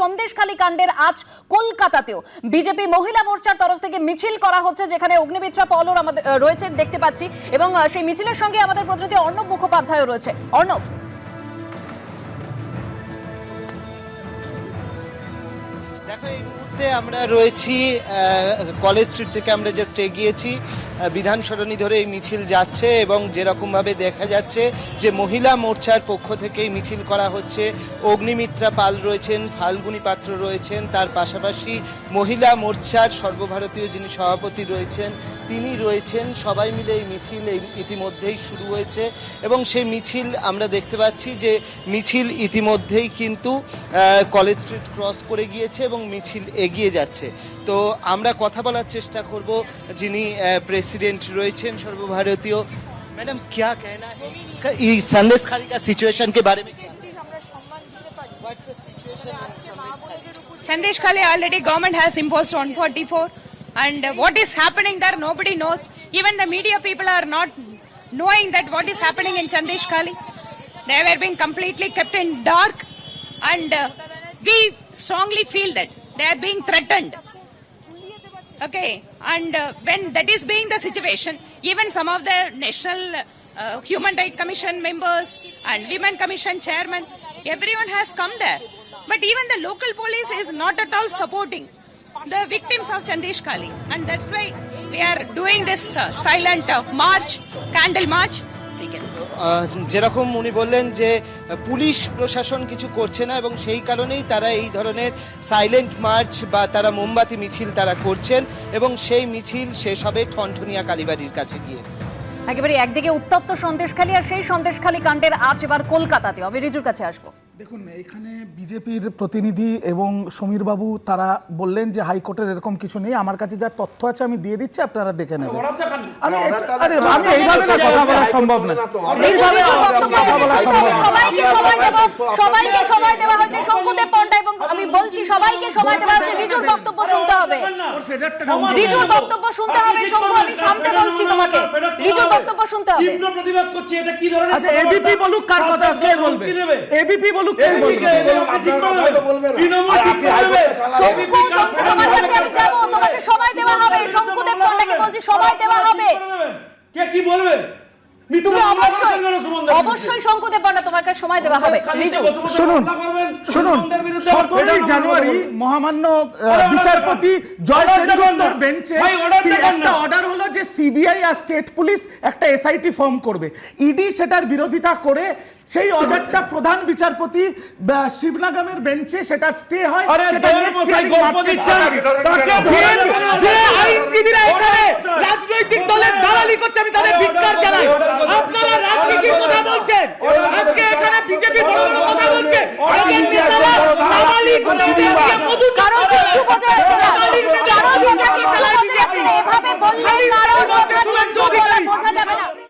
সন্দেশখালী কাণ্ডের আজ কলকাতাতেও। বিজেপি মহিলা মোর্চার তরফ থেকে মিছিল করা হচ্ছে, যেখানে অগ্নিমিত্রা পলর আমাদের রয়েছে, দেখতে পাচ্ছি। এবং সেই মিছিলের সঙ্গে আমাদের প্রতিনিধি অর্ণব মুখোপাধ্যায়ও রয়েছে। অর্ণব? মুহূর্তে আমরা রয়েছি কলেজ স্ট্রিট থেকে আমরা জাস্ট এগিয়েছি। বিধান সরণি ধরে এই মিছিল যাচ্ছে এবং যেরকমভাবে দেখা যাচ্ছে যে মহিলা মোর্চার পক্ষ থেকে এই মিছিল করা হচ্ছে। অগ্নিমিত্রা পাল রয়েছেন, ফাল্গুনী পাত্র রয়েছেন, তার পাশাপাশি মহিলা মোর্চার সর্বভারতীয় যিনি সভাপতি রয়েছেন, তিনি রয়েছেন। সবাই মিলে এই মিছিল ইতিমধ্যেই শুরু হয়েছে এবং সেই মিছিল আমরা দেখতে পাচ্ছি যে মিছিল ইতিমধ্যেই কিন্তু কলেজ স্ট্রিট ক্রস করে গিয়েছে এবং মিছিল এগিয়ে যাচ্ছে তো আমরা কথা বলার চেষ্টা করব যিনি প্রেসিডেন্ট রয়েছেন সর্বভারতীয় ম্যাডাম কিয়া কেনা এই সন্দেশখালী का সিচুয়েশন কে बारे में Chandish already government has imposed on 44 and what is happening there nobody knows. Even the media people are not knowing that what is happening in Chandish They were being completely kept in dark and uh, we strongly feel that they are being threatened. Okay, and uh, when that is being the situation, even some of the National uh, Human Rights Commission members and Women Commission chairman, everyone has come there. But even the local police is not at all supporting the victims of Chandesh Kali, and that's why we are doing this uh, silent uh, march, candle march. যেরকম উনি বললেন যে, police প্রশাসন কিছু করছে না এবং সেই কারণেই তারা এই ধরনের সাইলেন্ট মার্চ বা তারা মোমবাতি মিছিল তারা করছেন এবং সেই মিছিল শেষ হবে ঠনঠনিয়া কালীবাড়ির কাছে গিয়ে। একেবারে একদিকে উত্তপ্ত সন্দেশখালী আর সেই সন্দেশখালী কাণ্ডের আজ এবার কলকাতাতেও আমি রিজুর কাছে আসব। দেখুন এখানে বিজেপির প্রতিনিধি এবং সমীরবাবু তারা বললেন যে হাইকোর্টের এরকম কিছু নেই। আমার কাছে যা তথ্য আছে আমি দিয়ে দিচ্ছি আপনারা দেখে নেবেন। আমি আরে আমি এইভাবে না কথা বলা সম্ভব না। রিজু, এইভাবে রিজুর বক্তব্য কথা বলা সম্ভব সবাইকে সময় দেব সবাইকে সময় দেওয়া হয়েছে শঙ্কুদেব পণ্ডা এবং আমি বলছি সবাইকে সময় দেওয়া হয়েছে রিজুর বক্তব্য শুনতে হবে। রিজুর বক্তব্য শুনতে হবে শঙ্কু আমি থামতে বলছি তোমাকে। রিজুর বক্তব্য শুনতে হবে। তীব্র প্রতিবাদ করছি এটা কি ধরনের আচ্ছা এবিপি বলুক কার কথা কে বলবে? এবিপি বলুক কে বলবে। তৃণমূল ঠিক করে শঙ্কু শঙ্কু তোমার কাছে আমি যাব তোমাকে সময় দেওয়া হবে শঙ্কুদেব পণ্ডাকে বলছি? সময় দেওয়া হবে। কে কি বলবে? তুমি অবশ্যই অবশ্যই তোমার কাছে সময় দেওয়া হবে। শুনুন শুনুন সতেরোই জানুয়ারি মহামান্য বিচারপতি দেখান। জয় সেনগুপ্তর বেঞ্চে একটা অর্ডার হলো যে সিবিআই আর স্টেট পুলিশ একটা এসআইটি ফর্ম করবে। ইডি সেটার বিরোধিতা করে সেই অর্ডারটা প্রধান বিচারপতি শিবনাগামের বেঞ্চে সেটা স্টে হয় সেটা যে আইনজীবীরা এখানে কারণ কিছু বোঝা যাচ্ছে না।